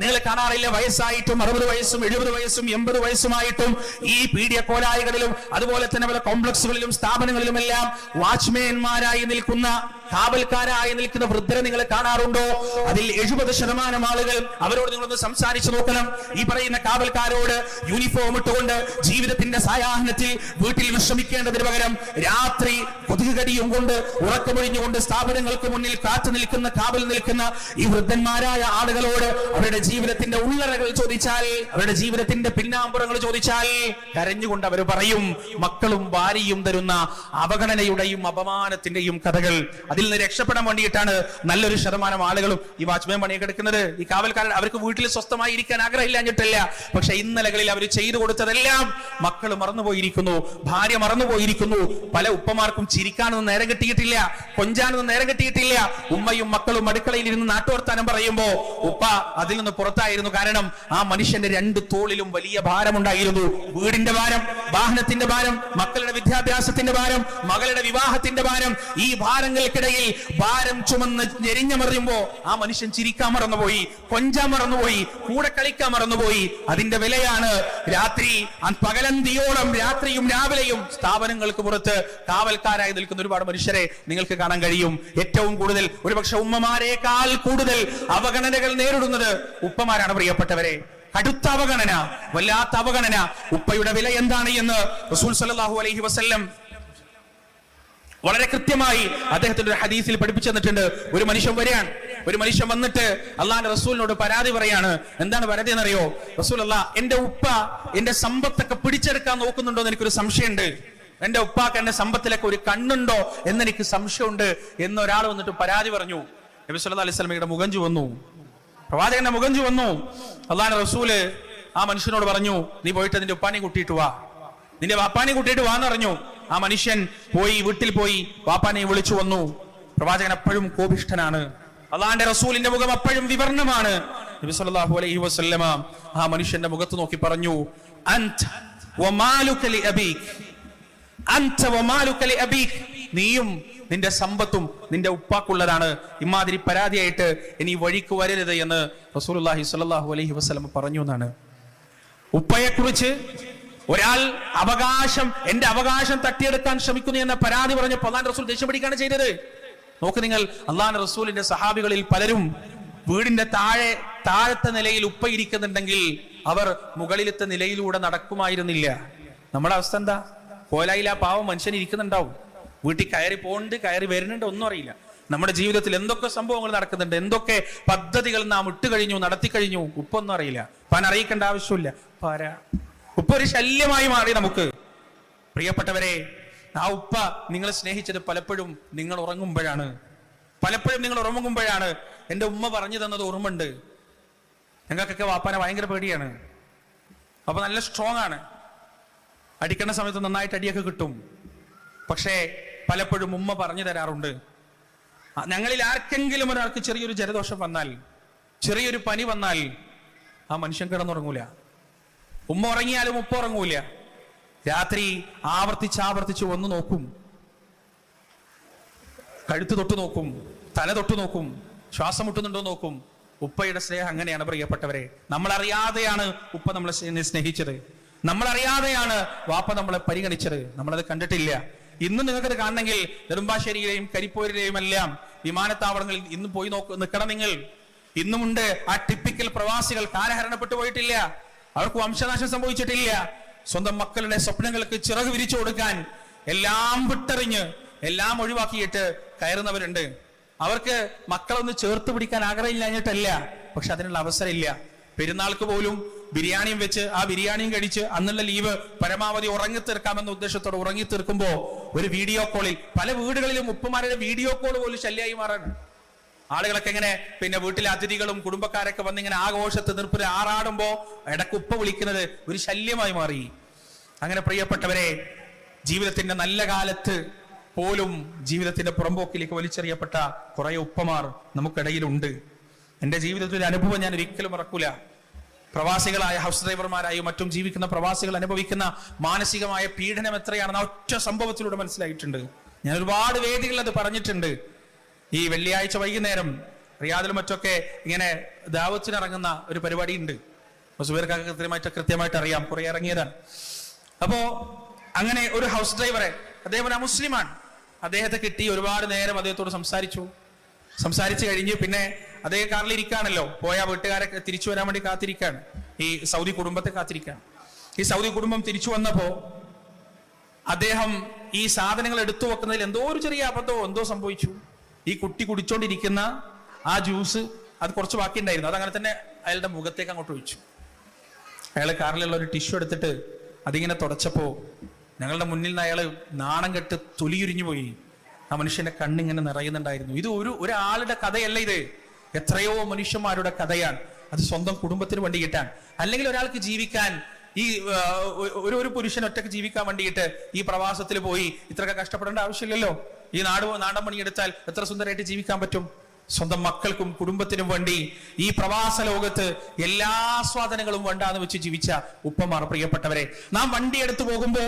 നിങ്ങൾ കാണാറില്ല വയസ്സായിട്ടും അറുപത് വയസ്സും എഴുപത് വയസ്സും എൺപത് വയസ്സുമായിട്ടും ഈ പീഡിയ കോലായികളിലും അതുപോലെ തന്നെ പല കോംപ്ലക്സുകളിലും സ്ഥാപനങ്ങളിലും എല്ലാം വാച്ച്മാൻമാരായി നിൽക്കുന്ന കാവൽക്കാരായി നിൽക്കുന്ന വൃദ്ധരെ നിങ്ങൾ കാണാറുണ്ടോ? അതിൽ എഴുപത് ശതമാനം ആളുകൾ അവരോട് നിങ്ങളൊന്ന് സംസാരിച്ചു നോക്കണം. ഈ പറയുന്ന കാവൽക്കാരോട് യൂണിഫോം ഇട്ടുകൊണ്ട് ജീവിതത്തിന്റെ സായാഹ്നത്തിൽ വീട്ടിൽ വിശ്രമിക്കേണ്ടതിന് പകരം രാത്രി കൊതുകുകടിയും കൊണ്ട് ഉറക്കമൊഴിഞ്ഞുകൊണ്ട് സ്ഥാപനങ്ങൾക്ക് മുന്നിൽ കാത്തു നിൽക്കുന്ന കാവൽ നിൽക്കുന്ന ഈ വൃദ്ധന്മാരായ ആളുകളോട് അവരുടെ ജീവിതത്തിന്റെ ഉള്ളറകൾ ചോദിച്ചാൽ അവരുടെ ജീവിതത്തിന്റെ പിന്നാമ്പുറങ്ങൾ ചോദിച്ചാൽ കരഞ്ഞുകൊണ്ട് അവർ പറയും മക്കളും ഭാര്യയും തരുന്ന അവഗണനയുടെയും അപമാനത്തിന്റെയും കഥകൾ. അതിൽ നിന്ന് രക്ഷപ്പെടാൻ വേണ്ടിയിട്ടാണ് നല്ലൊരു ശതമാനം ആളുകളും ഈ വാച്ച്മാൻ പണിയൊക്കെ എടുക്കുന്നത്. ഈ കാവൽക്കാരൻ അവർക്ക് വീട്ടിൽ സ്വസ്ഥമായി ഇരിക്കാൻ ആഗ്രഹമില്ലാഞ്ഞിട്ടില്ല പക്ഷെ ഇന്നലകളിൽ അവർ ചെയ്തു കൊടുത്തതെല്ലാം മക്കൾ മറന്നുപോയിരിക്കുന്നു ഭാര്യ മറന്നുപോയിരിക്കുന്നു. പല ഉപ്പമാർക്കും ചിരിക്കാനൊന്നും നേരം കിട്ടിയിട്ടില്ല കൊഞ്ചാനൊന്നും നേരം കിട്ടിയിട്ടില്ല. ഉമ്മയും മക്കളും അടുക്കളയിൽ ഇരുന്ന് നാട്ടുവർത്താനം പറയുമ്പോ ഉപ്പ അതിൽ നിന്ന് പുറത്തായിരുന്നു കാരണം ആ മനുഷ്യന്റെ രണ്ട് തോളിലും വലിയ ഭാരമുണ്ടായിരുന്നു. വീടിന്റെ ഭാരം വാഹനത്തിന്റെ ഭാരം മക്കളുടെ വിദ്യാഭ്യാസത്തിന്റെ ഭാരം മകളുടെ വിവാഹത്തിന്റെ ഭാരം. ഈ ഭാരങ്ങൾക്കിടയിൽ ഭാരം ചുമന്ന് ഞെരിഞ്ഞമറിയുമ്പോ ആ മനുഷ്യൻ ചിരിക്കാൻ മറന്നുപോയി കൊഞ്ചാൻ മറന്നുപോയി കൂടെ കളിക്കാൻ മറന്നുപോയി. അതിന്റെ വിലയാണ് രാത്രി പകലന്തിയോളം രാത്രിയും രാവിലെയും സ്ഥാപനങ്ങൾക്ക് പുറത്ത് കാവൽക്കാരായി നിൽക്കുന്ന ഒരുപാട് മനുഷ്യരെ നിങ്ങൾക്ക് കാണാൻ കഴിയും. ഏറ്റവും കൂടുതൽ ഒരുപക്ഷെ ഉമ്മമാരെക്കാൾ കൂടുതൽ അവഗണനകൾ നേരിടുന്നത് ഉപ്പമാരാണ് പ്രിയപ്പെട്ടവരെ? കടുത്ത അവഗണന വല്ലാത്ത അവഗണന. ഉപ്പയുടെ വില എന്താണ് എന്ന് റസൂൽ സല്ലല്ലാഹു അലൈഹി വസല്ലം വളരെ കൃത്യമായി അദ്ദേഹത്തിന്റെ ഒരു ഹദീസിൽ പഠിപ്പിച്ചു തന്നിട്ടുണ്ട്. ഒരു മനുഷ്യൻ വരികയാണ്. ഒരു മനുഷ്യൻ വന്നിട്ട് അള്ളാന്റെ റസൂലിനോട് പരാതി പറയാണ്. എന്താണ് പരാതി എന്നറിയോ? റസൂൽ അല്ല എന്റെ ഉപ്പ എന്റെ സമ്പത്തൊക്കെ പിടിച്ചെടുക്കാൻ നോക്കുന്നുണ്ടോ എന്ന് എനിക്കൊരു സംശയമുണ്ട്. എന്റെ ഉപ്പാക്ക് എന്റെ സമ്പത്തിലൊക്കെ ഒരു കണ്ണുണ്ടോ എന്നെനിക്ക് സംശയമുണ്ട്. എന്നൊരാൾ വന്നിട്ട് പരാതി പറഞ്ഞു. നബി സല്ലല്ലാഹു അലൈഹി വസല്ലമയുടെ മുഖം ചുവന്നു. പ്രവാചകന്റെ മുഖം ചുവന്നു അള്ളാന്റെ റസൂൽ ആ മനുഷ്യനോട് പറഞ്ഞു നീ പോയിട്ട് നിന്റെ ഉപ്പാനെ കൂട്ടിയിട്ട് വാ. നിന്റെ വാപ്പാനെ കൂട്ടിയിട്ട് വാന്ന് പറഞ്ഞു. ആ മനുഷ്യൻ പോയി വീട്ടിൽ പോയി വാപ്പാനെ വിളിച്ചു വന്നു. പ്രവാചകൻ അപ്പോഴും കോപിഷ്ഠനാണ്. അള്ളാന്റെ റസൂലിന്റെ മുഖം അപ്പോഴും വിവർണമാണ് നബി സല്ലല്ലാഹു അലൈഹി വസല്ലമ ആ മനുഷ്യന്റെ മുഖത്ത് നോക്കി പറഞ്ഞു അൻത വമാലുക ലി അബീക്. അൻത വമാലുക ലി അബീക്. നീയും നിന്റെ സമ്പത്തും നിന്റെ ഉപ്പാക്കുള്ളതാണ്. ഇമാതിരി പരാതിയായിട്ട് ഇനി വഴിക്ക് വരരുത് എന്ന് റസൂലുള്ളാഹി സ്വല്ലല്ലാഹു അലൈഹി വസല്ലം പറഞ്ഞു എന്നാണ്. ഉപ്പയെക്കുറിച്ച് ഒരാൾ അവകാശം എന്റെ അവകാശം തട്ടിയെടുക്കാൻ ശ്രമിക്കുന്നു എന്ന പരാതി പറഞ്ഞ് അള്ളാൻ റസൂൽ ദേഷ്യം പിടിക്കാണ് ചെയ്തത്. നോക്ക് നിങ്ങൾ അള്ളാൻ റസൂലിന്റെ സഹാബികളിൽ പലരും വീടിന്റെ താഴെ താഴത്തെ നിലയിൽ ഉപ്പ ഇരിക്കുന്നുണ്ടെങ്കിൽ അവർ മുകളിലത്തെ നിലയിലൂടെ നടക്കുമായിരുന്നില്ല. നമ്മുടെ അവസ്ഥ എന്താ? കോലായിൽ പാവം മനുഷ്യൻ ഇരിക്കുന്നുണ്ടാവും. വീട്ടിൽ കയറി പോകുന്നുണ്ട് കയറി വരുന്നുണ്ട് ഒന്നും അറിയില്ല. നമ്മുടെ ജീവിതത്തിൽ എന്തൊക്കെ സംഭവങ്ങൾ നടക്കുന്നുണ്ട് എന്തൊക്കെ പദ്ധതികൾ നാം ഇട്ട് കഴിഞ്ഞു നടത്തി കഴിഞ്ഞു ഉപ്പൊന്നും അറിയില്ല. പാൻ അറിയിക്കേണ്ട ആവശ്യമില്ല. പര. ഉപ്പ ഒരു ശല്യമായി മാറി നമുക്ക്. പ്രിയപ്പെട്ടവരെ ആ ഉപ്പ നിങ്ങളെ സ്നേഹിച്ചത് പലപ്പോഴും നിങ്ങൾ ഉറങ്ങുമ്പോഴാണ്. പലപ്പോഴും നിങ്ങൾ ഉറങ്ങുമ്പോഴാണ്. എന്റെ ഉമ്മ പറഞ്ഞു തന്നത് ഓർമ്മയുണ്ട്. ഞങ്ങൾക്കൊക്കെ വാപ്പാനെ ഭയങ്കര പേടിയാണ്. അപ്പൊ നല്ല സ്ട്രോങ് ആണ്. അടിക്കുന്ന സമയത്ത് നന്നായിട്ട് അടിയൊക്കെ കിട്ടും. പക്ഷേ പലപ്പോഴും ഉമ്മ പറഞ്ഞു തരാറുണ്ട്. ഞങ്ങളിൽ ആർക്കെങ്കിലും ഒരാൾക്ക് ചെറിയൊരു ജലദോഷം വന്നാൽ ചെറിയൊരു പനി വന്നാൽ ആ മനുഷ്യൻ കിടന്നുറങ്ങൂല. ഉമ്മ ഉറങ്ങിയാലും ഉപ്പ ഉറങ്ങൂല. രാത്രി ആവർത്തിച്ച് ആവർത്തിച്ച് വന്ന് നോക്കും. കഴുത്ത് തൊട്ട് നോക്കും തല തൊട്ട് നോക്കും ശ്വാസം മുട്ടുന്നുണ്ടോ നോക്കും. ഉപ്പയുടെ സ്നേഹം അങ്ങനെയാണ് പ്രിയപ്പെട്ടവരെ. നമ്മൾ അറിയാതെയാണ് ഉപ്പ നമ്മളെ സ്നേ- സ്നേഹിച്ചത്. നമ്മൾ അറിയാതെയാണ് വാപ്പ നമ്മളെ പരിഗണിച്ചത്. നമ്മളത് കണ്ടിട്ടില്ല. ഇന്ന് നിങ്ങൾക്കത് കാണണമെങ്കിൽ നെടുമ്പാശ്ശേരിയിലെയും കരിപ്പൂരിലെയും എല്ലാം വിമാനത്താവളങ്ങളിൽ ഇന്ന് പോയി നോക്ക് നിൽക്കണം നിങ്ങൾ. ഇന്നുമുണ്ട് ആ ടിപ്പിക്കൽ പ്രവാസികൾ. കാലഹരണപ്പെട്ടു പോയിട്ടില്ല. അവർക്ക് വംശനാശം സംഭവിച്ചിട്ടില്ല. സ്വന്തം മക്കളുടെ സ്വപ്നങ്ങൾക്ക് ചിറക് വിരിച്ചു കൊടുക്കാൻ എല്ലാം വിട്ടെറിഞ്ഞ് എല്ലാം ഒഴിവാക്കിയിട്ട് കയറുന്നവരുണ്ട്. അവർക്ക് മക്കളൊന്ന് ചേർത്ത് പിടിക്കാൻ ആഗ്രഹമില്ലാഞ്ഞിട്ടല്ല പക്ഷെ അതിനുള്ള അവസരമില്ല പെരുന്നാൾക്ക് പോലും ബിരിയാണിയും വെച്ച് ആ ബിരിയാണിയും കഴിച്ച് അന്നുള്ള ലീവ് പരമാവധി ഉറങ്ങി തീർക്കാമെന്ന ഉദ്ദേശത്തോടെ ഉറങ്ങി തീർക്കുമ്പോ ഒരു വീഡിയോ കോളിൽ പല വീടുകളിലും ഉപ്പുമാരുടെ വീഡിയോ കോൾ പോലും ശല്യമായി മാറാണ് ആളുകളൊക്കെ ഇങ്ങനെ പിന്നെ വീട്ടിലെ അതിഥികളും കുടുംബക്കാരൊക്കെ വന്ന് ഇങ്ങനെ ആഘോഷത്ത് നിർപ്പിൽ ആറാടുമ്പോ ഇടയ്ക്ക് ഉപ്പ വിളിക്കുന്നത് ഒരു ശല്യമായി മാറി. അങ്ങനെ പ്രിയപ്പെട്ടവരെ ജീവിതത്തിന്റെ നല്ല കാലത്ത് പോലും ജീവിതത്തിന്റെ പുറമ്പോക്കിലേക്ക് വലിച്ചെറിയപ്പെട്ട കുറെ ഉപ്പമാർ നമുക്കിടയിലുണ്ട്. എന്റെ ജീവിതത്തിൽ അനുഭവം ഞാൻ ഒരിക്കലും മറക്കൂല. പ്രവാസികളായ ഹൗസ് ഡ്രൈവർമാരായും മറ്റും ജീവിക്കുന്ന പ്രവാസികൾ അനുഭവിക്കുന്ന മാനസികമായ പീഡനം എത്രയാണെന്ന് ആ ഒറ്റ സംഭവത്തിലൂടെ മനസ്സിലായിട്ടുണ്ട്. ഞാൻ ഒരുപാട് വേദികളിൽ അത് പറഞ്ഞിട്ടുണ്ട്. ഈ വെള്ളിയാഴ്ച വൈകുന്നേരം റിയാദിലും മറ്റൊക്കെ ഇങ്ങനെ ദാവത്തിനിറങ്ങുന്ന ഒരു പരിപാടി ഉണ്ട് സുബീർക്കാർക്ക് കൃത്യമായിട്ട് കൃത്യമായിട്ട് അറിയാം. കുറെ ഇറങ്ങിയതാണ്. അപ്പോ അങ്ങനെ ഒരു ഹൗസ് ഡ്രൈവറെ അദ്ദേഹം മുസ്ലിമാണ് അദ്ദേഹത്തെ കിട്ടി ഒരുപാട് നേരം അദ്ദേഹത്തോട് സംസാരിച്ചു. സംസാരിച്ചു കഴിഞ്ഞ് പിന്നെ അദ്ദേഹം കാറിൽ ഇരിക്കുകയാണല്ലോ. പോയ വീട്ടുകാരെ തിരിച്ചു വരാൻ വേണ്ടി കാത്തിരിക്കുകയാണ്. ഈ സൗദി കുടുംബത്തെ കാത്തിരിക്കുകയാണ്. ഈ സൗദി കുടുംബം തിരിച്ചു വന്നപ്പോ അദ്ദേഹം ഈ സാധനങ്ങൾ എടുത്തു വെക്കുന്നതിൽ എന്തോ ഒരു ചെറിയ അബദ്ധമോ എന്തോ സംഭവിച്ചു. ഈ കുട്ടി കുടിച്ചോണ്ടിരിക്കുന്ന ആ ജ്യൂസ് അത് കുറച്ച് ബാക്കി ഉണ്ടായിരുന്നു അത് അങ്ങനെ തന്നെ അയാളുടെ മുഖത്തേക്ക് അങ്ങോട്ട് ഒഴിച്ചു. അയാൾ കാറിലുള്ള ഒരു ടിഷ്യൂ എടുത്തിട്ട് അതിങ്ങനെ തുടച്ചപ്പോ ഞങ്ങളുടെ മുന്നിൽ നിന്ന് അയാൾ നാണം കെട്ട് തൊലിയുരിഞ്ഞു പോയി. ആ മനുഷ്യന്റെ കണ്ണിങ്ങനെ നിറയുന്നുണ്ടായിരുന്നു. ഇത് ഒരു ഒരാളുടെ കഥയല്ല ഇത്. എത്രയോ മനുഷ്യന്മാരുടെ കഥയാണ്. അത് സ്വന്തം കുടുംബത്തിന് വേണ്ടിയിട്ടാണ് അല്ലെങ്കിൽ ഒരാൾക്ക് ജീവിക്കാൻ ഈ ഒരു ഒരു പുരുഷൻ ഒറ്റയ്ക്ക് ജീവിക്കാൻ വേണ്ടിയിട്ട് ഈ പ്രവാസത്തിൽ പോയി ഇത്രയൊക്കെ കഷ്ടപ്പെടേണ്ട ആവശ്യമില്ലല്ലോ? ഈ നാട് നാടൻ പണിയെടുത്താൽ എത്ര സുന്ദരമായിട്ട് ജീവിക്കാൻ പറ്റും? സ്വന്തം മക്കൾക്കും കുടുംബത്തിനും വേണ്ടി ഈ പ്രവാസ ലോകത്ത് എല്ലാ ആസ്വാദനങ്ങളും വേണ്ടാന്ന് വെച്ച് ജീവിച്ച ഉപ്പമാർ പ്രിയപ്പെട്ടവരെ നാം വണ്ടി എടുത്തു പോകുമ്പോ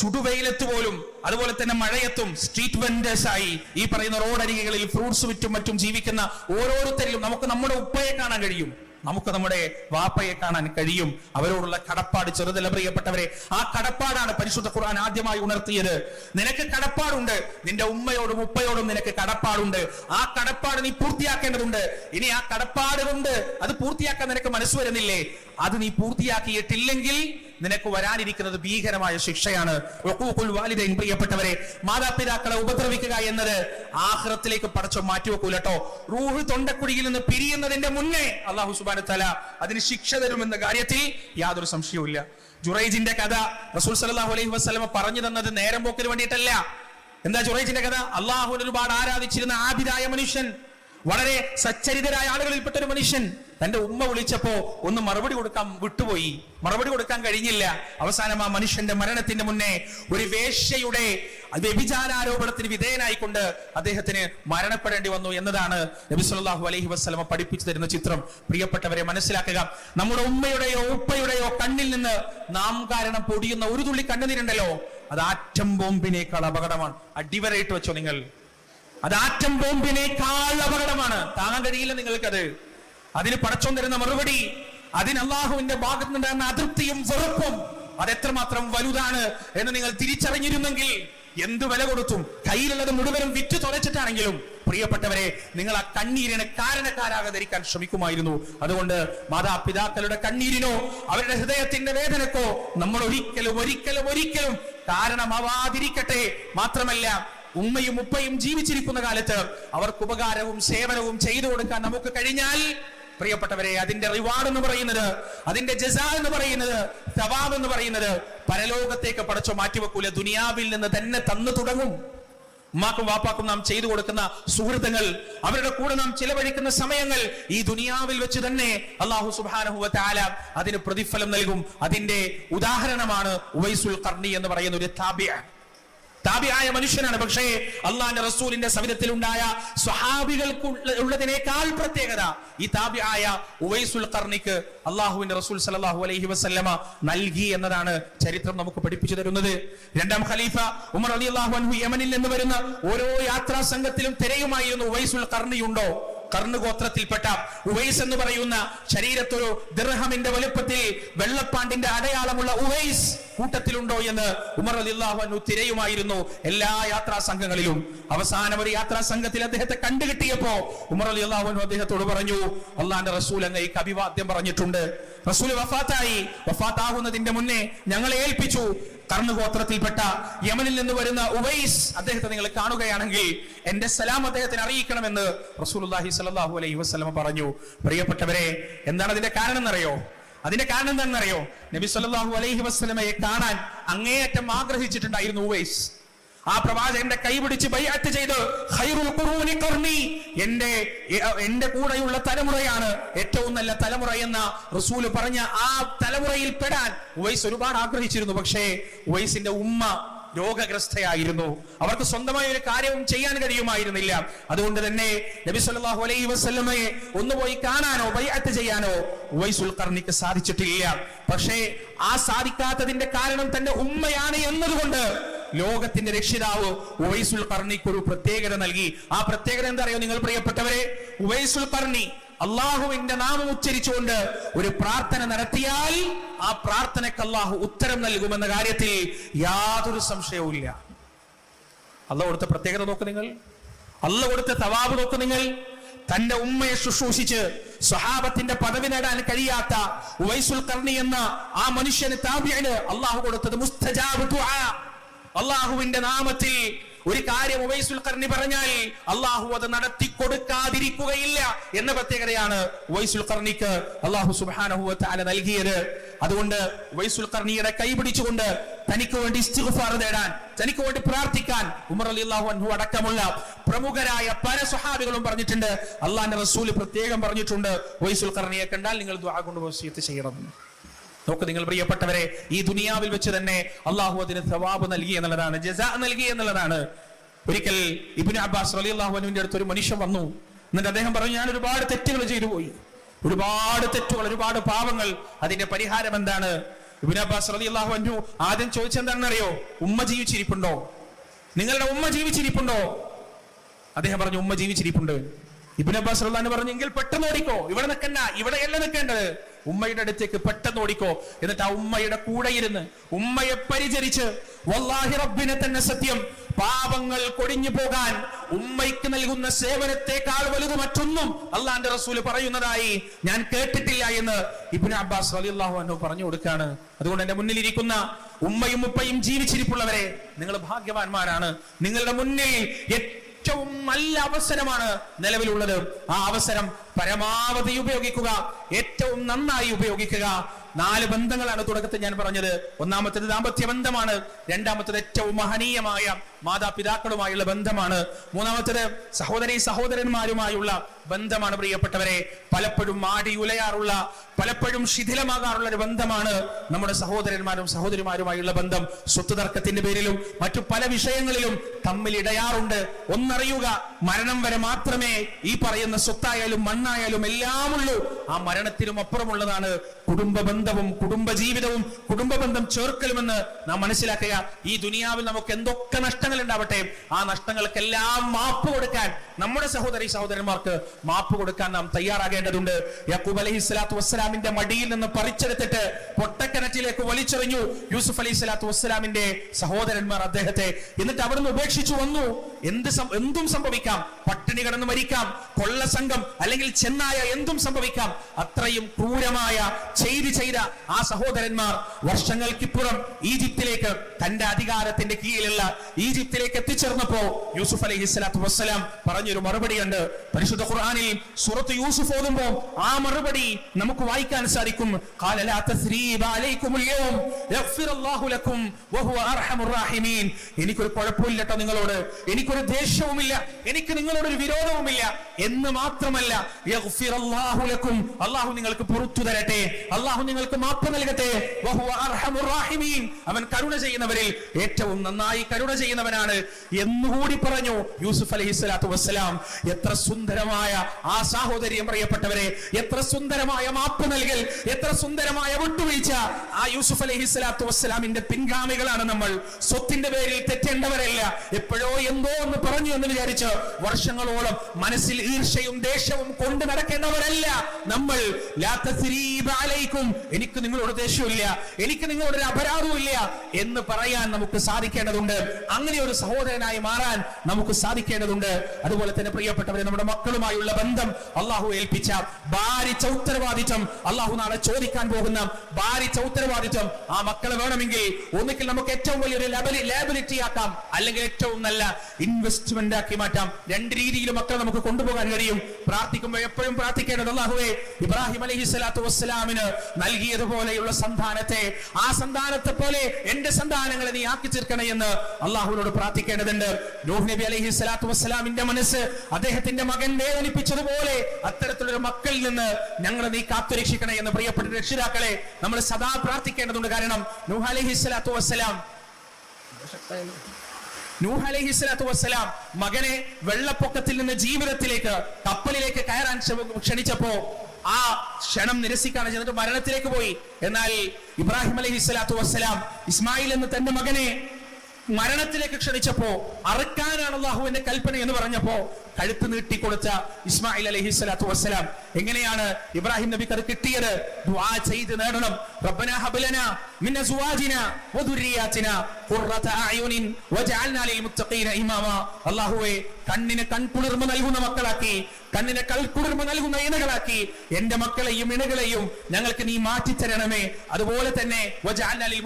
ചുടുവെയിലത്ത് പോലും അതുപോലെ തന്നെ മഴയത്തും സ്ട്രീറ്റ് വെൻഡേഴ്സ് ആയി ഈ പറയുന്ന റോഡരികളിൽ ഫ്രൂട്ട്സ് വിറ്റും മറ്റും ജീവിക്കുന്ന ഓരോരുത്തരിലും നമുക്ക് നമ്മുടെ ഉപ്പയെ കാണാൻ കഴിയും. നമുക്ക് നമ്മുടെ വാപ്പയെ കാണാൻ കഴിയും. അവരോടുള്ള കടപ്പാട് ചെറുതല്ല പ്രിയപ്പെട്ടവരെ. ആ കടപ്പാടാണ് പരിശുദ്ധ ഖുർആൻ ആദ്യമായി ഉണർത്തിയത്. നിനക്ക് കടപ്പാടുണ്ട്. നിന്റെ ഉമ്മയോടും ഉപ്പയോടും നിനക്ക് കടപ്പാടുണ്ട്. ആ കടപ്പാട് നീ പൂർത്തിയാക്കേണ്ടതുണ്ട്. ഇനി ആ കടപ്പാട് കൊണ്ട് അത് പൂർത്തിയാക്കാൻ നിനക്ക് മനസ്സ് വരുന്നില്ലേ? അത് നീ പൂർത്തിയാക്കിയിട്ടില്ലെങ്കിൽ നിനക്ക് വരാനിരിക്കുന്നത് ഭീകരമായ ശിക്ഷയാണ്. വാലിദൈൻ പ്രിയപ്പെട്ടവരെ മാതാപിതാക്കളെ ഉപദ്രവിക്കുക എന്നത് ആഹ്റത്തിലേക്ക് പടച്ചോ മാറ്റിവെക്കൂലട്ടോ. റൂഹ് തൊണ്ടക്കുടിയിൽ നിന്ന് പിരിയുന്നതിന്റെ മുന്നേ അള്ളാഹു സുബാന തല അതിന് ശിക്ഷ തരുമെന്ന കാര്യത്തിൽ യാതൊരു സംശയവുമില്ല. ജുറൈജിന്റെ കഥ റസൂൽ സല്ലല്ലാഹു അലൈഹി വസ്ലമ പറഞ്ഞു തന്നത് നേരം പോക്കിന് വേണ്ടിയിട്ടല്ല. എന്താ ജുറൈജിന്റെ കഥ? അള്ളാഹുവിന് ഒരുപാട് ആരാധിച്ചിരുന്ന ആബിദായ മനുഷ്യൻ വളരെ സച്ചരിതരായ ആളുകളിൽപ്പെട്ട ഒരു മനുഷ്യൻ തന്റെ ഉമ്മ വിളിച്ചപ്പോ ഒന്ന് മറുപടി കൊടുക്കാൻ വിട്ടുപോയി. മറുപടി കൊടുക്കാൻ കഴിഞ്ഞില്ല. അവസാനം ആ മനുഷ്യന്റെ മരണത്തിന്റെ മുന്നേ ഒരു വേശ്യയുടെ വ്യഭിചാരാരോപണത്തിന് വിധേയനായിക്കൊണ്ട് അദ്ദേഹത്തിന് മരണപ്പെടേണ്ടി വന്നു എന്നതാണ് നബി സല്ലല്ലാഹു അലൈഹി വസല്ലമ പഠിപ്പിച്ചു തരുന്ന ചിത്രം. പ്രിയപ്പെട്ടവരെ മനസ്സിലാക്കുക. നമ്മുടെ ഉമ്മയുടെയോ ഉപ്പയുടെയോ കണ്ണിൽ നിന്ന് നാം കാരണം പൊടിയുന്ന ഒരു തുള്ളി കണ്ണുനീരുണ്ടല്ലോ. അത് ആറ്റം ബോംബിനേക്കാൾ അപകടമാണ്. അടിവരയിട്ട് വെച്ചോ നിങ്ങൾ. അത് ആറ്റം ബോംബിനേക്കാൾ അപകടമാണ്. താങ്ങാൻ കഴിയില്ല നിങ്ങൾക്കത്. അതിന് പടച്ചോൻ തരുന്ന മറുപടി. അതിന് അള്ളാഹുവിന്റെ ഭാഗത്ത് നിന്നുണ്ടാകുന്ന അതൃപ്തിയും വെറുപ്പും അതെത്രമാത്രം വലുതാണ് എന്ന് നിങ്ങൾ തിരിച്ചറിഞ്ഞിരുന്നെങ്കിൽ എന്ത് വില കൊടുത്തും കയ്യിലുള്ളത് മുഴുവനും വിറ്റ് തുലച്ചിട്ടാണെങ്കിലും പ്രിയപ്പെട്ടവരെ നിങ്ങൾ ആ കണ്ണീരിനെ കണ്ണീരിന് കാരണക്കാരാകാതിരിക്കാൻ ശ്രമിക്കുമായിരുന്നു. അതുകൊണ്ട് മാതാപിതാക്കളുടെ കണ്ണീരിനോ അവരുടെ ഹൃദയത്തിന്റെ വേദനക്കോ നമ്മൾ ഒരിക്കലും ഒരിക്കലും ഒരിക്കലും കാരണമാവാതിരിക്കട്ടെ. മാത്രമല്ല ഉമ്മയും ഉപ്പയും ജീവിച്ചിരിക്കുന്ന കാലത്ത് അവർക്ക് ഉപകാരവും സേവനവും ചെയ്തു കൊടുക്കാൻ നമുക്ക് കഴിഞ്ഞാൽ പ്രിയപ്പെട്ടവരെ അതിന്റെ റിവാർഡ് എന്ന് പറയുന്നത് അതിന്റെ ജസ എന്ന് പറയുന്നത് സവാബ് എന്ന് പറയുന്നത് പരലോകത്തേക്ക് പടച്ചോ മാറ്റിവെക്കൂല. ദുനിയാവിൽ നിന്ന് തന്നെ തന്നു തുടങ്ങും. ഉമ്മാക്കും വാപ്പാക്കും നാം ചെയ്തു കൊടുക്കുന്ന സുഹൃത്തുക്കൾ അവരുടെ കൂടെ നാം ചിലവഴിക്കുന്ന സമയങ്ങൾ ഈ ദുനിയാവിൽ വെച്ച് തന്നെ അള്ളാഹു സുബാനഹുവ താല അതിന് പ്രതിഫലം നൽകും. അതിന്റെ ഉദാഹരണമാണ് ഉവൈസുൽ കർണി എന്ന് പറയുന്ന ഒരു താബ്യ താബിയായ മനുഷ്യനാണ്. പക്ഷേ അള്ളാന്റെ റസൂലിന്റെ സവിധത്തിൽ ഉണ്ടായ സ്വഹാബികൾക്ക് ഉള്ളതിനേക്കാൾ പ്രത്യേകത ഈ താബിയായ ഉവൈസുൽ കർണിക്ക് അള്ളാഹുവിന്റെ റസൂൽ സല്ലല്ലാഹു അലൈഹി വസല്ലമ നൽകി എന്നതാണ് ചരിത്രം നമുക്ക് പഠിപ്പിച്ചു തരുന്നത്. രണ്ടാം ഖലീഫ ഉമർ അലി അള്ളാഹു അൻഹു യമനിൽ നിന്ന് വരുന്ന ഓരോ യാത്രാ സംഘത്തിലും തിരയുമായിരുന്നു ഉവൈസുൽ കർണിയുണ്ടോ കർണ് ഗോത്രത്തിൽപ്പെട്ട ഉവൈസ് എന്ന് പറയുന്ന ശരീരത്തൊരു ദിർഹമിന്റെ വലുപ്പത്തിൽ വെള്ളപ്പാണ്ടിന്റെ അടയാളമുള്ള ഉവൈസ് കൂട്ടത്തിലുണ്ടോ എന്ന് ഉമർ അലിള്ളാഹു തിരയുമായിരുന്നു എല്ലാ യാത്രാ സംഘങ്ങളിലും. അവസാനം ഒരു യാത്രാ സംഘത്തിൽ അദ്ദേഹത്തെ കണ്ടുകിട്ടിയപ്പോ ഉമർ അലി അള്ളാഹു അദ്ദേഹത്തോട് പറഞ്ഞു അള്ളാന്റെ റസൂൽ അങ്ങ് ഈ കവിവാദ്യം പറഞ്ഞിട്ടുണ്ട്. റസൂൽ വഫാത്തായി. വഫാത്താകുന്നതിന്റെ മുന്നേ ഞങ്ങളെ ഏൽപ്പിച്ചു. കർണഗോത്രത്തിൽപ്പെട്ട യമനിൽ നിന്ന് വരുന്ന ഉവൈസ് അദ്ദേഹത്തെ നിങ്ങൾ കാണുകയാണെങ്കിൽ എന്റെ സലാം അദ്ദേഹത്തിന് അറിയിക്കണമെന്ന് റസൂലുള്ളാഹി സ്വല്ലല്ലാഹു അലൈഹി വസ്ലമ പറഞ്ഞു. പ്രിയപ്പെട്ടവരെ എന്താണ് അതിന്റെ കാരണം എന്നറിയോ അതിന്റെ കാരണം എന്താണെന്നറിയോ നബി സല്ലാഹു അലൈഹി വസ്ലമയെ കാണാൻ അങ്ങേയറ്റം ആഗ്രഹിച്ചിട്ടുണ്ടായിരുന്നു ഉവൈസ്. ആ പ്രവാചകന്റെ കൈപിടിച്ച് ബൈഅത്ത് ചെയ്ത് ഖൈറുൽ ഖുറൂനി ഖർനി എന്റെ എന്റെ കൂടെയുള്ള തലമുറയാണ് ഏറ്റവും നല്ല തലമുറ എന്ന റസൂൽ പറഞ്ഞ ആ തലമുറയിൽ പെടാൻ ഉവൈസ് ഒരുപാട് ആഗ്രഹിച്ചിരുന്നു. പക്ഷേ ഉവൈസിന്റെ ഉമ്മ രോഗഗ്രസ്തയായിരുന്നു. അവർക്ക് സ്വന്തമായി ഒരു കാര്യവും ചെയ്യാൻ കഴിയുമായിരുന്നില്ല. അതുകൊണ്ട് തന്നെ നബി സല്ലല്ലാഹു അലൈഹി വസല്ലമയെ ഒന്ന് പോയി കാണാനോ ബൈഅത്ത് ചെയ്യാനോ ഉവൈസുൽ ഖർണിക്ക് സാധിച്ചിട്ടില്ല. പക്ഷേ ആ സാധിക്കാത്തതിന്റെ കാരണം തന്റെ ഉമ്മയാണ് എന്നതുകൊണ്ട് ലോകത്തിന്റെ രക്ഷിതാവ് ഉവൈസുൽ കർണിക്ക് ഒരു പ്രത്യേകത നൽകി. ആ പ്രത്യേകത എന്താ അറിയോ നിങ്ങൾ പ്രിയപ്പെട്ടവരെ? ഉവൈസുൽ കർണി അള്ളാഹുവിന്റെ നാമം ഉച്ചരിച്ചുകൊണ്ട് ഒരു പ്രാർത്ഥന നടത്തിയാൽ ആ പ്രാർത്ഥനയ്ക്ക് അള്ളാഹു ഉത്തരം നൽകുമെന്ന കാര്യത്തിൽ യാതൊരു സംശയവും ഇല്ല. അല്ല കൊടുത്ത പ്രത്യേകത നോക്ക് നിങ്ങൾ. അല്ല കൊടുത്ത തവാബ് നോക്ക് നിങ്ങൾ. തന്റെ ഉമ്മയെ ശുശ്രൂഷിച്ച് സ്വഹാബത്തിന്റെ പദവി നേടാൻ കഴിയാത്ത ഉവൈസുൽ കർണി എന്ന ആ മനുഷ്യന് താബിയാണ് അള്ളാഹു കൊടുത്തത് മുസ്തജാബ്. അള്ളാഹുവിന്റെ നാമത്തിൽ ഒരു കാര്യം ഉവൈസുൽ കർണി പറഞ്ഞാൽ അള്ളാഹു അത് നടത്തി കൊടുക്കാതിരിക്കുകയില്ല എന്ന പ്രത്യേകതയാണ് ഉവൈസുൽ കർണിക്ക് അള്ളാഹു തആല നൽകിയത്. അതുകൊണ്ട് ഉവൈസുൽ കർണിയുടെ കൈ പിടിച്ചുകൊണ്ട് തനിക്ക് വേണ്ടി ഇസ്തിഗ്ഫാർ നേടാൻ തനിക്ക് വേണ്ടി പ്രാർത്ഥിക്കാൻ ഉമർ അലിള്ളാഹു അൻഹു അടക്കമുള്ള പ്രമുഖരായ പല സ്വഹാബികളും പറഞ്ഞിട്ടുണ്ട്. അള്ളാഹിന്റെ റസൂൽ പ്രത്യേകം പറഞ്ഞിട്ടുണ്ട്. ഉവൈസുൽ കർണിയെ കണ്ടാൽ നിങ്ങൾ ദുആ കൊണ്ട് ചെയ്യണം നോക്ക് നിങ്ങൾ പ്രിയപ്പെട്ടവരെ ഈ ദുനിയാവിൽ വെച്ച് തന്നെ അള്ളാഹു അതിന് സവാബ് നൽകി എന്നുള്ളതാണ് ജസ നൽകി എന്നുള്ളതാണ്. ഒരിക്കൽ ഇബിന് അബ്ബാസ് അലി അള്ളാഹുവിന്റെ അടുത്ത് ഒരു മനുഷ്യൻ വന്നു. എന്നിട്ട് അദ്ദേഹം പറഞ്ഞു ഞാൻ ഒരുപാട് തെറ്റുകൾ ചെയ്തു പോയി. ഒരുപാട് തെറ്റുകൾ ഒരുപാട് പാപങ്ങൾ. അതിന്റെ പരിഹാരം എന്താണ്? ഇബിൻ അബ്ബാസ് അലി അള്ളാഹു അൻഹു ആദ്യം ചോദിച്ചെന്താണെന്ന് അറിയോ ഉമ്മ ജീവിച്ചിരിപ്പുണ്ടോ? നിങ്ങളുടെ ഉമ്മ ജീവിച്ചിരിപ്പുണ്ടോ? അദ്ദേഹം പറഞ്ഞു ഉമ്മ ജീവിച്ചിരിപ്പുണ്ട്. ഇബിൻ അബ്ബാസ് റഹ്ലാൻ പറഞ്ഞു എങ്കിൽ പെട്ടെന്ന് ഓടിക്കോ. ഇവിടെ നിൽക്കണ്ട ഇവിടെയല്ല നിൽക്കേണ്ടത് ഉമ്മയുടെ അടുത്തേക്ക് പെട്ടെന്ന് ഓടിക്കോ. എന്നിട്ട് ആ ഉമ്മയുടെ കൂടെ ഇരുന്ന് ഉമ്മയെ പരിചരിച്ച് വല്ലാഹി റബ്ബിനെ തന്നെ സത്യം. പാപങ്ങൾ കൊടിഞ്ഞു പോകാൻ ഉമ്മയ്ക്ക് നൽകുന്ന സേവനത്തെക്കാൾ വലുത് മറ്റൊന്നും അള്ളാന്റെ റസൂൽ പറയുന്നതായി ഞാൻ കേട്ടിട്ടില്ല എന്ന് ഇബ്നു അബ്ബാസ് റളിയല്ലാഹു അൻഹു പറഞ്ഞു കൊടുക്കാണ്. അതുകൊണ്ട് എന്റെ മുന്നിൽ ഇരിക്കുന്ന ഉമ്മയും ഉപ്പയും ജീവിച്ചിരിപ്പുള്ളവരെ നിങ്ങൾ ഭാഗ്യവാന്മാരാണ്. നിങ്ങളുടെ മുന്നിൽ ഏറ്റവും നല്ല അവസരമാണ് നിലവിലുള്ളത്. ആ അവസരം പരമാവധി ഉപയോഗിക്കുക ഏറ്റവും നന്നായി ഉപയോഗിക്കുക. നാല് ബന്ധങ്ങളാണ് തുടക്കത്തിൽ ഞാൻ പറഞ്ഞത്. ഒന്നാമത്തേത് ദാമ്പത്യ ബന്ധമാണ് രണ്ടാമത്തേത് ഏറ്റവും മഹനീയമായ മാതാപിതാക്കളുമായുള്ള ബന്ധമാണ് മൂന്നാമത്തേത് സഹോദരി സഹോദരന്മാരുമായുള്ള ബന്ധമാണ് പ്രിയപ്പെട്ടവരെ. പലപ്പോഴും മാടി ഉലയാറുള്ള പലപ്പോഴും ശിഥിലമാകാറുള്ള ഒരു ബന്ധമാണ് നമ്മുടെ സഹോദരന്മാരും സഹോദരിമാരുമായുള്ള ബന്ധം. സ്വത്ത് തർക്കത്തിന്റെ പേരിലും മറ്റു പല വിഷയങ്ങളിലും തമ്മിൽ ഇടയാറുണ്ട്. ഒന്നറിയുക മരണം വരെ മാത്രമേ ഈ പറയുന്ന സ്വത്തായാലും മണ്ണായാലും എല്ലാം ഉള്ളൂ ആ മരണത്തിനും അപ്പുറമുള്ളതാണ് കുടുംബ ബന്ധവും കുടുംബ ജീവിതവും കുടുംബ ബന്ധം ചേർക്കലുമെന്ന് നാം മനസ്സിലാക്കുക. ഈ ദുനിയാവിൽ നമുക്ക് എന്തൊക്കെ നഷ്ടങ്ങൾ ഉണ്ടാവട്ടെ ആ നഷ്ടങ്ങൾക്കെല്ലാം മാപ്പ് കൊടുക്കാൻ നമ്മുടെ സഹോദരി സഹോദരന്മാർക്ക് മാപ്പ് കൊടുക്കാൻ നാം തയ്യാറാകേണ്ടതുണ്ട്. യാക്കൂബ് അലഹി സ്വലാത്തു വസ്സലാമിന്റെ മടിയിൽ നിന്ന് പറിച്ചെടുത്തിട്ട് പൊട്ടക്കിണറ്റിലേക്ക് വലിച്ചെറിഞ്ഞു. യൂസുഫ് അലൈഹി സ്വലാത്തു വസ്സലാമിന്റെ സഹോദരന്മാർ അദ്ദേഹത്തെ എന്നിട്ട് അവിടുന്ന് ഉപേക്ഷിച്ചു വന്നു. എന്ത് എന്തും സംഭവിക്കാം. പട്ടിണി കിടന്ന് മരിക്കാം. കൊള്ള സംഘം അല്ലെങ്കിൽ ചെന്നായ എന്തും സംഭവിക്കാം. അത്രയും ക്രൂരമായ ചെയ്ത് ചെയ്ത ആ സഹോദരന്മാർ വർഷങ്ങൾക്കിപ്പുറം ഈജിപ്തിലേക്ക് തന്റെ അധികാരത്തിന്റെ കീഴിലുള്ള ഈജിപ്തിലേക്ക് എത്തിച്ചേർന്നപ്പോ യൂസുഫ് അലൈഹി സ്വലാത്തു വസ്സലാം പറഞ്ഞൊരു മറുപടിയുണ്ട്. പരിശുദ്ധ ഖുർആാനിൽ സുറത്ത് യൂസുഫ് ഓതുമ്പോ ആ മറുപടി നമുക്ക് വായിക്കാൻ സാധിക്കും. എനിക്കൊരു കുഴപ്പമില്ല കേട്ടോ നിങ്ങളോട്. എനിക്കൊരു ദേഷ്യവുമില്ല. എനിക്ക് നിങ്ങളോടൊരു വിരോധവുമില്ല. എന്ന് മാത്രമല്ല അള്ളാഹു നിങ്ങൾക്ക് പുറത്തു തരട്ടെ. അള്ളാഹു നിങ്ങൾക്ക് മാപ്പ് നൽകട്ടെ. അവൻ കരുണ ചെയ്യുന്നവരിൽ ഏറ്റവും നന്നായി കരുണ ചെയ്യുന്നവനാണ് എന്നുകൂടി പറഞ്ഞു യൂസുഫ് അലഹി സ്വലാത്തു വസ്സലാം. എത്ര സുന്ദരമായ ആ സാഹോദര്യം പറയപ്പെട്ടവരെ എത്ര സുന്ദരമായ മാപ്പ് നൽകൽ. എത്ര സുന്ദരമായ വിട്ടുവീഴ്ച. ആ യൂസുഫ് അലഹി സ്വലാത്തു വസ്സലാമിന്റെ പിൻഗാമികളാണ് നമ്മൾ. സ്വത്തിന്റെ പേരിൽ തെറ്റേണ്ടവരല്ല. എപ്പോഴോ എന്തോ എന്ന് പറഞ്ഞു എന്ന് വിചാരിച്ച് വർഷങ്ങളോളം മനസ്സിൽ ഈർഷയും ദേഷ്യവും കൊണ്ട് നടക്കേണ്ടവരല്ല. നമ്മൾ എനിക്ക് നിങ്ങളോട് ദേഷ്യമില്ല. എനിക്ക് നിങ്ങളോട് ഒരു അപരാധവുമില്ല എന്ന് പറയാൻ നമുക്ക് സാധിക്കേണ്ടതുണ്ട്. അങ്ങനെ ഒരു സഹോദരനായി മാറാൻ നമുക്ക് സാധിക്കേണ്ടതുണ്ട്. അതുപോലെ തന്നെ പ്രിയപ്പെട്ടവരെ നമ്മുടെ മക്കളുമായുള്ള ബന്ധം അള്ളാഹു ഏൽപ്പിച്ച ഭാരിച്ച ഉത്തരവാദിത്വം അള്ളാഹു നാളെ ചോദിക്കാൻ പോകുന്ന ഭാരിച്ച ഉത്തരവാദിത്വം ആ മക്കളെ വേണമെങ്കിൽ ഒന്നുകിൽ നമുക്ക് ഏറ്റവും വലിയൊരു ലാബിലിറ്റി ആക്കാം. അല്ലെങ്കിൽ ഏറ്റവും നല്ല ഇൻവെസ്റ്റ്മെന്റ് ആക്കി മാറ്റാം. രണ്ട് രീതിയിലും മക്കളെ നമുക്ക് കൊണ്ടുപോകാൻ കഴിയും. പ്രാർത്ഥിക്കുമ്പോൾ എപ്പോഴും പ്രാർത്ഥിക്കേണ്ടത് അള്ളാഹുവേ ഇബ്രാഹിം അലഹി സ്വലാത്തു വസ്സലാമിന് നൽകിയതുപോലെയുള്ള സന്താനത്തെ ആ സന്താനത്തെ പോലെ എന്റെ സന്താനങ്ങളെ നീ ആക്കി തീർക്കണേ എന്ന് അള്ളാഹുവിനോട് പ്രാർത്ഥിക്കേണ്ടതുണ്ട്. നൂഹ് നബി അലഹി സ്വലാത്തു വസ്സലാമിന്റെ മനസ്സ് അദ്ദേഹത്തിന്റെ മകൻ വേദനിപ്പിച്ചതുപോലെ അത്തരത്തിലൊരു മക്കളിൽ നിന്ന് ഞങ്ങളെ നീ കാത്തുരക്ഷിക്കണേ എന്ന് പ്രിയപ്പെട്ട രക്ഷിതാക്കളെ നമ്മൾ സദാ പ്രാർത്ഥിക്കേണ്ടതുണ്ട്. കാരണം നൂഹ് അലഹി സ്വലാത്തു വസ്സലാം നൂഹ് അലഹി സ്വലാത്തു വസ്സലാം മകനെ വെള്ളപ്പൊക്കത്തിൽ നിന്ന് ജീവിതത്തിലേക്ക് കപ്പലിലേക്ക് കയറാൻ ക്ഷ- ക്ഷണിച്ചപ്പോ ആ ക്ഷണം നിരസിക്കാണ് ചെന്നിട്ട് മരണത്തിലേക്ക് പോയി. എന്നാൽ ഇബ്രാഹിം അലഹി സ്വലാത്തു വസ്സലാം ഇസ്മായിൽ എന്ന് തന്റെ മകനെ മരണത്തിലേക്ക് ക്ഷണിച്ചപ്പോ അറുക്കാനാണ് അള്ളാഹുവിന്റെ കൽപ്പന എന്ന് പറഞ്ഞപ്പോ കഴുത്ത് നീട്ടി കൊടുത്ത ഇസ്മായിൽ അലഹി സ്വലാത്തു വസ്സലാം. എങ്ങനെയാണ് ഇബ്രാഹിം നബിക്ക് അത് കിട്ടിയത്? ദുആ ചെയ്ത് നേടണം. റബ്ബന ഹബ്ലന മിൻ അസ്വാജിന വദുരിയാതിന ഖുർറത അയുനിൻ വജഅൽനാ ലിൽ മുത്തഖീന ഇമാമ. അല്ലാഹുവേ കണ്ണിന് കൺകുളിർമ നൽകുന്ന മക്കളാക്കി കണ്ണിന് കൽക്കുളിർമ നൽകുന്ന ഇണകളാക്കി എന്റെ മക്കളെയും ഇണകളെയും ഞങ്ങൾക്ക് നീ മാറ്റിത്തരണമേ. അതുപോലെ തന്നെ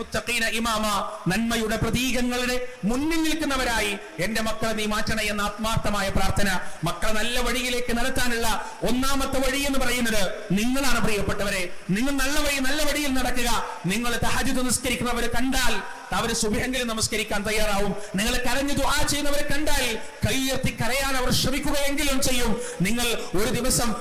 മുത്തഖീന ഇമാമ നന്മയുടെ പ്രതീകങ്ങളുടെ മുന്നിൽ നിൽക്കുന്നവരായി എന്റെ മക്കളെ നീ മാറ്റണേ എന്ന ആത്മാർത്ഥമായ പ്രാർത്ഥന മക്കളെ നല്ല വഴിയിലേക്ക് നടത്താനുള്ള ഒന്നാമത്തെ വഴി എന്ന് പറയുന്നത് നിങ്ങളാണ് പ്രിയപ്പെട്ടവരെ. നിങ്ങൾ നല്ല വഴി നല്ല വഴിയിൽ നടക്കുക. നിങ്ങൾ തഹജിദ് നിസ്കരിക്കുന്നവരെ കണ്ടാൽ അവർ സുബിഹെങ്കിലും നമസ്കരിക്കാൻ തയ്യാറാവും. നിങ്ങൾ കരഞ്ഞു ദുആ ചെയ്യുന്നവരെ കണ്ടാൽ കൈയർത്തി കരയാൻ അവർ ശ്രമിക്കുകയെങ്കിലും ചെയ്യും. നിങ്ങൾ ഒരു ദിവസം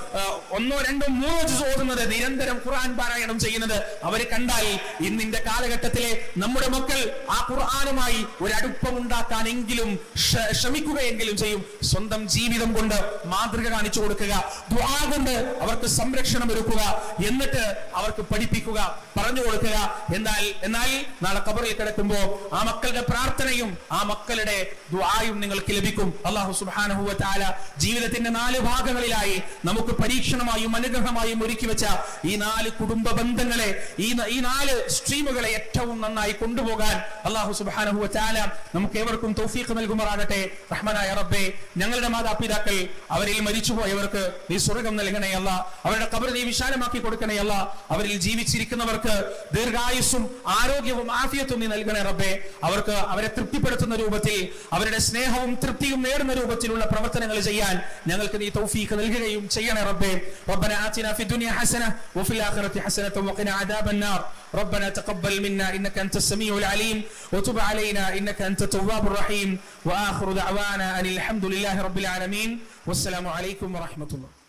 ഒന്നോ രണ്ടോ മൂന്നോ ദിവസം ഓതുന്നത് നിരന്തരം ഖുർആൻ പാരായണം ചെയ്യുന്നത് അവർ കണ്ടാൽ ഇന്നിന്റെ കാലഘട്ടത്തിലെ നമ്മുടെ മക്കൾ ആ ഖുർആാനുമായി ഒരു അടുപ്പം ഉണ്ടാക്കാനെങ്കിലും ശ്ര- ശ്രമിക്കുകയെങ്കിലും ചെയ്യും. സ്വന്തം ജീവിതം കൊണ്ട് മാതൃക കാണിച്ചു കൊടുക്കുക. ദുആ കൊണ്ട് അവർക്ക് സംരക്ഷണം ഒരുക്കുക. എന്നിട്ട് അവർക്ക് പഠിപ്പിക്കുക പറഞ്ഞു കൊടുക്കുക. എന്നാൽ എന്നാൽ നാളെ കബറിൽ കിടക്കുമ്പോ ആ മക്കളുടെ പ്രാർത്ഥനയും ആ മക്കളുടെ ദ്വായും നിങ്ങൾക്ക് ലഭിക്കും. അള്ളാഹു സുബ്ഹാനഹു വ തആല ജീവിതത്തിന്റെ നാല് ഭാഗങ്ങളിലായി നമുക്ക് പരീക്ഷണമായും അനുഗ്രഹമായും ഒരുക്കി വെച്ച ഈ നാല് കുടുംബ ബന്ധങ്ങളെ ഈ ഈ നാല് സ്ട്രീമുകളെ ഏറ്റവും നന്നായി കൊണ്ടുപോകാൻ അള്ളാഹു സുബ്ഹാനഹു വ തആല നമുക്ക് ഏവർക്കും തൗഫീഖ് നൽകുമാറാകട്ടെ. റഹ്മാനായ റബ്ബെ ഞങ്ങളുടെ മാതാപിതാക്കൾ അവരിൽ മരിച്ചുപോയവർക്ക് നീ സ്വർഗം നൽകണേ അവരുടെ കബർ നീ വിശാലമാക്കി കൊടുക്കണേ അല്ല. അവരിൽ ജീവിച്ചിരിക്കുന്നവർക്ക് ദീർഘായുസ്സും ആരോഗ്യവും ആഫിയത്തും നീ നൽകണേ റബ്ബേ അവർക്ക് അവരെ തൃപ്തിപ്പെടുത്തുന്ന രൂപത്തിൽ അവരുടെ സ്നേഹവും തൃപ്തിയും നേടുന്ന രൂപത്തിലുള്ള പ്രവർത്തനങ്ങൾ ചെയ്യാൻ ഞങ്ങൾക്ക് നീ തൗഫീഖ് നൽകുകയും ചെയ്യണേ റബ്ബേ ربنا آتنا في الدنيا حسنة وفي الآخرة حسنة وقنا عذاب النار ربنا تقبل منا إنك أنت السميع العليم وتب علينا إنك أنت التواب الرحيم وآخر دعوانا أن الحمد لله رب العالمين والسلام عليكم ورحمة الله